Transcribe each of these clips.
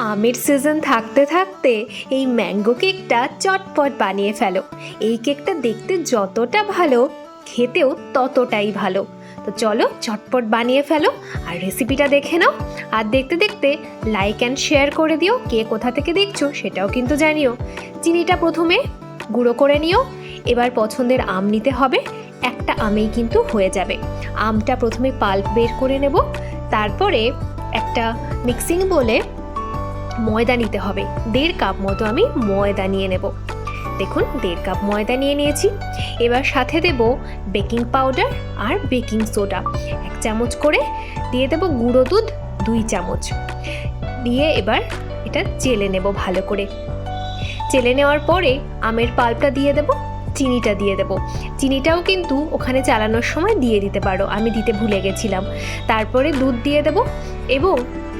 আমের সিজন থাকতে থাকতে এই ম্যাঙ্গো কেকটা চটপট বানিয়ে ফেলো। এই কেকটা দেখতে যতটা ভালো, খেতেও ততটাই ভালো। তো চলো চটপট বানিয়ে ফেলো আর রেসিপিটা দেখে নাও। আর দেখতে দেখতে লাইক অ্যান্ড শেয়ার করে দিও, কে কোথা থেকে দেখছ সেটাও কিন্তু জানিও। চিনিটা প্রথমে গুঁড়ো করে নিও। এবার পছন্দের আম নিতে হবে। একটা আমেই কিন্তু হয়ে যাবে। আমটা প্রথমে পাল্প বের করে নেব। তারপরে একটা মিক্সিং বলে ময়দা নিতে হবে। দেড় কাপ মতো আমি ময়দা নিয়ে নেব। দেখুন, দেড় কাপ ময়দা নিয়ে নিয়েছি। এবার সাথে দেব বেকিং পাউডার আর বেকিং সোডা। এক চামচ করে দিয়ে দেব গুঁড়ো দুধ, দুই চামচ। দিয়ে এবার এটা চেলে নেব ভালো করে। চেলে নেওয়ার পরে আমের পাল্পটা দিয়ে দেব, চিনিটা দিয়ে দেব। চিনিটাও কিন্তু ওখানে চালানোর সময় দিয়ে দিতে পারো। আমি দিতে ভুলে গেছিলাম। তারপরে দুধ দিয়ে দেব এবং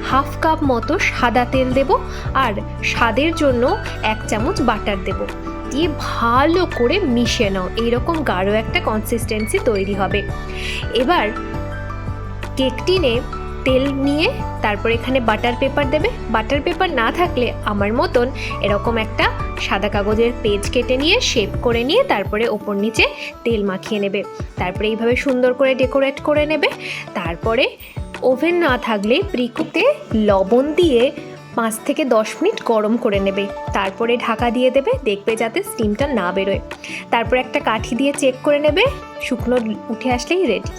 হাফ কাপ মতো সাদা তেল দেব আর স্বাদের জন্য এক চামচ বাটার দেব। দিয়ে ভালো করে মিশিয়ে নাও। এইরকম গাঢ় একটা কনসিস্টেন্সি তৈরি হবে। এবার কেক টিনে তেল নিয়ে তারপর এখানে বাটার পেপার দেবে। বাটার পেপার না থাকলে আমার মতন এরকম একটা সাদা কাগজের পেজ কেটে নিয়ে শেপ করে নিয়ে তারপরে ওপর নিচে তেল মাখিয়ে নেবে। তারপরে এইভাবে সুন্দর করে ডেকোরেট করে নেবে। তারপরে ওভেন না থাকলে প্রিকুতে লবণ দিয়ে পাঁচ থেকে দশ মিনিট গরম করে নেবে। তারপরে ঢাকা দিয়ে দেবে, দেখবে যাতে স্টিমটা না বেরোয়। তারপর একটা কাঠি দিয়ে চেক করে নেবে, শুকনো উঠে আসলেই রেডি